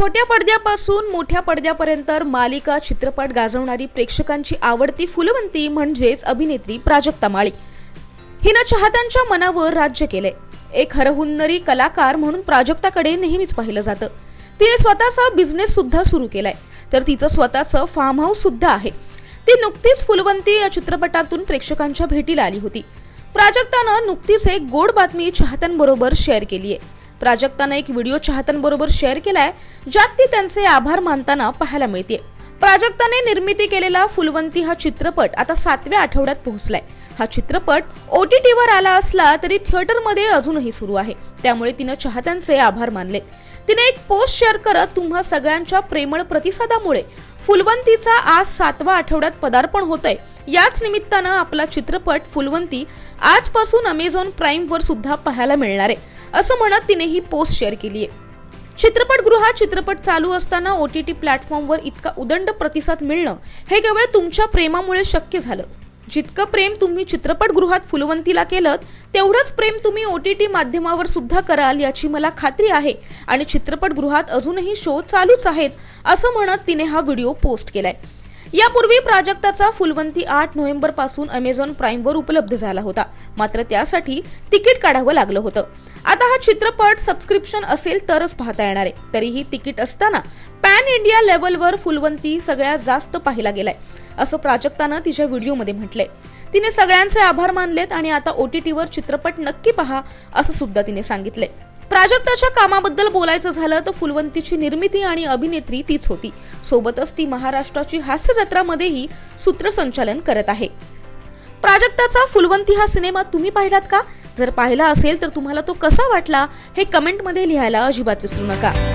छोट्या पडद्यापासून मोठ्या पडद्यापर्यंत मालिका चित्रपट गाजवणारी प्रेक्षकांची आवडती फुलवंती म्हणजेच अभिनेत्री प्राजक्ता माळी. हिनं चाहत्यांच्या मनावर राज्य केलंय. एक हरहुन्नरी कलाकार म्हणून प्राजक्ताकडे नेहमीच पाहिलं जातं. तिने स्वतःचा बिझनेस सुद्धा सुरू केलाय. तर तिचं स्वतःचं फार्म हाऊस सुद्धा आहे. ती नुकतीच फुलवंती या चित्रपटातून प्रेक्षकांच्या भेटीला आली होती. प्राजक्तानं नुकतीच एक गोड बातमी चाहत्यांबरोबर शेअर केली आहे प्राजक्तानं एक व्हिडिओ चाहत्यांबरोबर शेअर केलाय ज्यात ती त्यांचे आभार मानताना पाहायला मिळते. प्राजक्ताने निर्मिती केलेला फुलवंती हा चित्रपट आता सातव्या आठवड्यात पोहोचलाय. हा चित्रपट ओ टी टीवर आला असला तरी थिएटरमध्ये अजूनही सुरू आहे. त्यामुळे तिनं चाहत्यांचे आभार मानले तिने एक पोस्ट शेअर करत तुम्हा सगळ्यांच्या प्रेमळ प्रतिसादामुळे फुलवंतीचा आज सातवा आठवड्यात पदार्पण होतंय. याच निमित्तानं आपला चित्रपट फुलवंती आजपासून अमेझॉन प्राईम वर सुद्धा पाहायला मिळणार आहे. असं म्हणत तिने ही पोस्ट शेअर केली आहे चित्रपटगृहात चित्रपट चालू असताना ओ टी टी प्लॅटफॉर्मवर इतका उदंड प्रतिसाद मिळणं हे केवळ तुमच्या प्रेमामुळे शक्य झालं. जितकं प्रेम तुम्ही चित्रपटगृहात फुलवंतीला केलं तेवढंच प्रेम तुम्ही ओ टी टी माध्यमावर सुद्धा कराल याची मला खात्री आहे आणि चित्रपटगृहात अजूनही शो चालूच आहेत असं म्हणत तिने हा व्हिडिओ पोस्ट केलाय. यापूर्वी प्राजक्ताचा फुलवंती आठ नोव्हेंबरपासून अमेझॉन प्राईमवर उपलब्ध झाला होता. मात्र त्यासाठी तिकीट काढावं लागलं होतं. आता हा चित्रपट सबस्क्रिप्शन असेल तरच पाहता येणार आहे. तरीही तिकीट असताना पॅन इंडिया लेवलवर फुलवंती सगळ्यात जास्त पाहिला गेलाय असं प्राजक्तानं तिच्या व्हिडिओमध्ये म्हटलंय. तिने सगळ्यांचे आभार मानलेत आणि आता ओ टी टीवर चित्रपट नक्की पहा असं सुद्धा तिने सांगितलंय. प्राजक्ताच्या कामाबद्दल बोलायचं झालं तर फुलवंतीची निर्मिती आणि अभिनेत्री तीच होती. सोबतच ती महाराष्ट्राची हास्य जत्रामध्येही सूत्रसंचालन करत आहे. प्राजक्ताचा फुलवंती हा सिनेमा तुम्ही पाहिलात का? जर पाहिला असेल तर तुम्हाला तो कसा वाटला? हे कमेंटमध्ये लिहायला अजिबात विसरू नका.